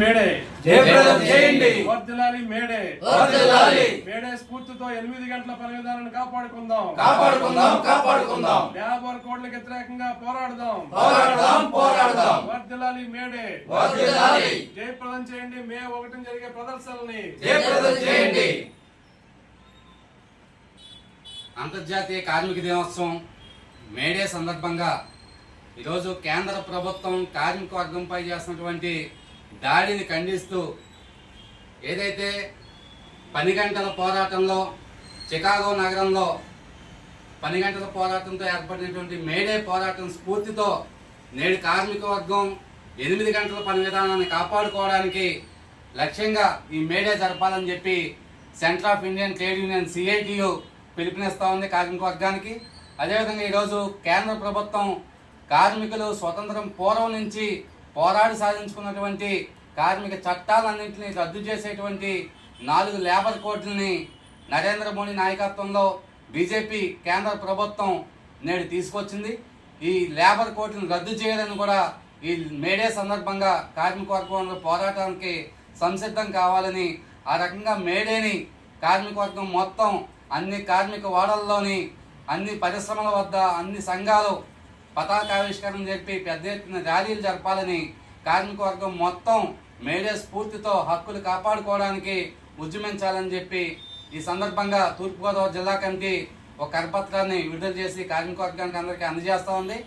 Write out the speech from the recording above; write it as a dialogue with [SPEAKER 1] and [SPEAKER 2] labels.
[SPEAKER 1] May Day.
[SPEAKER 2] జయప్రదం చేయండి
[SPEAKER 1] వర్ధిల్లాలి మేడే.
[SPEAKER 2] వర్ధిల్లాలి.
[SPEAKER 1] మేడే స్ఫూర్తితో ఎనిమిది గంటల పని విధానాన్ని కాపాడుకుందాం.
[SPEAKER 2] కాపాడుకుందాం కాపాడుకుందాం.
[SPEAKER 1] లేబర్ కోడ్లకు వ్యతిరేకంగా పోరాడదాం.
[SPEAKER 2] పోరాడదాం పోరాడదాం.
[SPEAKER 1] వర్ధిల్లాలి మేడే.
[SPEAKER 2] వర్ధిల్లాలి.
[SPEAKER 1] జయప్రదం చేయండి మే ఒకటిన జరిగే ప్రదర్శనల్ని.
[SPEAKER 2] జయప్రదం చేయండి.
[SPEAKER 3] అంతర్జాతీయ కార్మిక దినోత్సవం మేడే సందర్భంగా ఈరోజు కేంద్ర ప్రభుత్వం కార్మిక వర్గంపై చేస్తున్నటువంటి దాడిని ఖండిస్తూ ఏదైతే పని గంటల పోరాటంలో చికాగో నగరంలో పని గంటల పోరాటంతో ఏర్పడినటువంటి మేడే పోరాటం స్ఫూర్తితో నేడు కార్మిక వర్గం ఎనిమిది గంటల పని విధానాన్ని కాపాడుకోవడానికి లక్ష్యంగా ఈ మేడే జరపాలని చెప్పి centre of Indian trade union CITU పిలుపునిస్తూ ఉంది కార్మిక వర్గానికి. అదేవిధంగా ఈరోజు కేంద్ర ప్రభుత్వం కార్మికులు స్వతంత్రం పూర్వం నుంచి పోరాడి సాధించుకున్నటువంటి కార్మిక చట్టాలన్నింటినీ రద్దు చేసేటువంటి నాలుగు లేబర్ కోడ్లని నరేంద్ర మోడీ నాయకత్వంలో బీజేపీ కేంద్ర ప్రభుత్వం నేడు తీసుకొచ్చింది. ఈ లేబర్ కోడ్లను రద్దు చేయాలని కూడా ఈ మేడే సందర్భంగా కార్మిక వర్గం పోరాటానికి సంసిద్ధం కావాలని ఆ రకంగా మేడేని కార్మిక వర్గం మొత్తం అన్ని కార్మిక వాడల్లోని అన్ని పరిశ్రమల వద్ద అన్ని సంఘాలు పతాకావిష్కరణ చెప్పి పెద్ద ఎత్తున ర్యాలీలు జరపాలని కార్మిక వర్గం మొత్తం మేడే స్ఫూర్తితో హక్కులు కాపాడుకోవడానికి ఉద్యమించాలని చెప్పి ఈ సందర్భంగా తూర్పుగోదావరి జిల్లా కమిటీ ఒక కరపత్రాన్ని విడుదల చేసి కార్మికవర్గానికి అందరికీ అందజేస్తూ ఉంది.